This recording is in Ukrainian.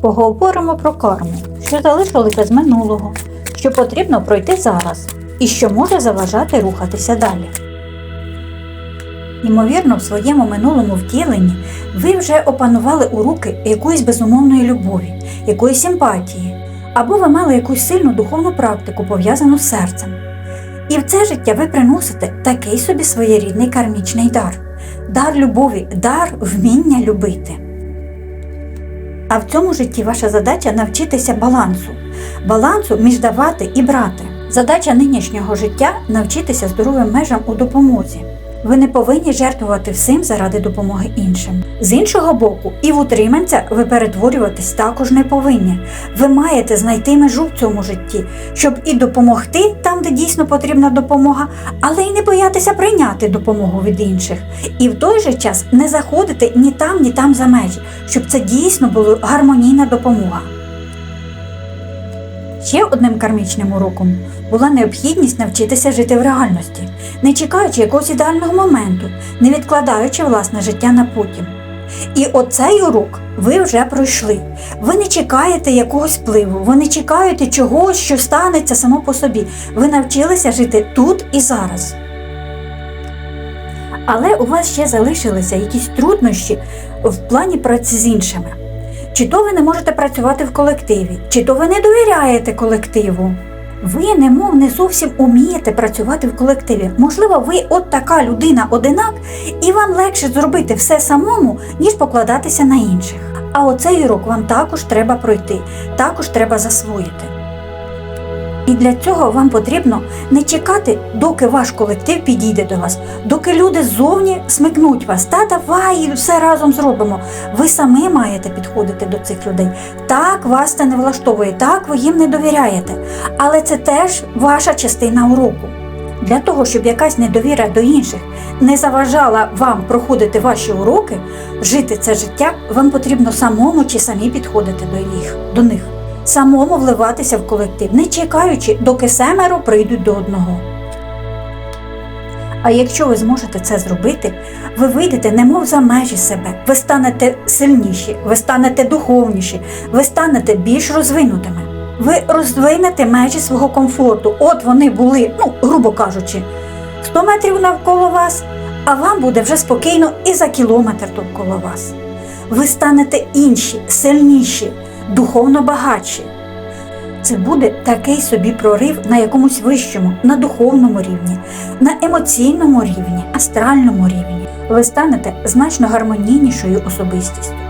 Поговоримо про карму, що залишилося з минулого, що потрібно пройти зараз і що може заважати рухатися далі. Ймовірно, в своєму минулому втіленні ви вже опанували уроки якоїсь безумовної любові, якоїсь симпатії, або ви мали якусь сильну духовну практику, пов'язану з серцем. І в це життя ви приносите такий собі своєрідний кармічний дар дар любові, дар вміння любити. А в цьому житті ваша задача навчитися балансу, балансу між давати і брати. Задача нинішнього життя навчитися здоровим межам у допомозі. Ви не повинні жертвувати всім заради допомоги іншим. З іншого боку, і в утриманця ви перетворюватись також не повинні. Ви маєте знайти межу в цьому житті, щоб і допомогти там, де дійсно потрібна допомога, але й не боятися прийняти допомогу від інших. І в той же час не заходити ні там, ні там за межі, щоб це дійсно була гармонійна допомога. Ще одним кармічним уроком була необхідність навчитися жити в реальності, не чекаючи якогось ідеального моменту, не відкладаючи власне життя на потім. І оцей урок ви вже пройшли. Ви не чекаєте якогось впливу, ви не чекаєте чогось, що станеться само по собі. Ви навчилися жити тут і зараз. Але у вас ще залишилися якісь труднощі в плані праці з іншими. Чи то ви не можете працювати в колективі, чи то ви не довіряєте колективу. Ви, немов не зовсім умієте працювати в колективі. Можливо, ви от така людина одинак, і вам легше зробити все самому, ніж покладатися на інших. А оцей урок вам також треба пройти, також треба засвоїти. І для цього вам потрібно не чекати, доки ваш колектив підійде до вас, доки люди ззовні смикнуть вас. Та давай все разом зробимо. Ви самі маєте підходити до цих людей. Так вас це не влаштовує, так ви їм не довіряєте. Але це теж ваша частина уроку. Для того, щоб якась недовіра до інших не заважала вам проходити ваші уроки, жити це життя, вам потрібно самому чи самі підходити до них. Самому вливатися в колектив, не чекаючи, доки семеро прийдуть до одного. А якщо ви зможете це зробити, ви вийдете немов за межі себе, ви станете сильніші, ви станете духовніші, ви станете більш розвинутими. Ви роздвинете межі свого комфорту. От вони були, ну, грубо кажучи, 100 метрів навколо вас, а вам буде вже спокійно і за кілометр довкола вас. Ви станете інші, сильніші, духовно багатші. Це буде такий собі прорив на якомусь вищому, на духовному рівні, на емоційному рівні, астральному рівні. Ви станете значно гармонійнішою особистістю.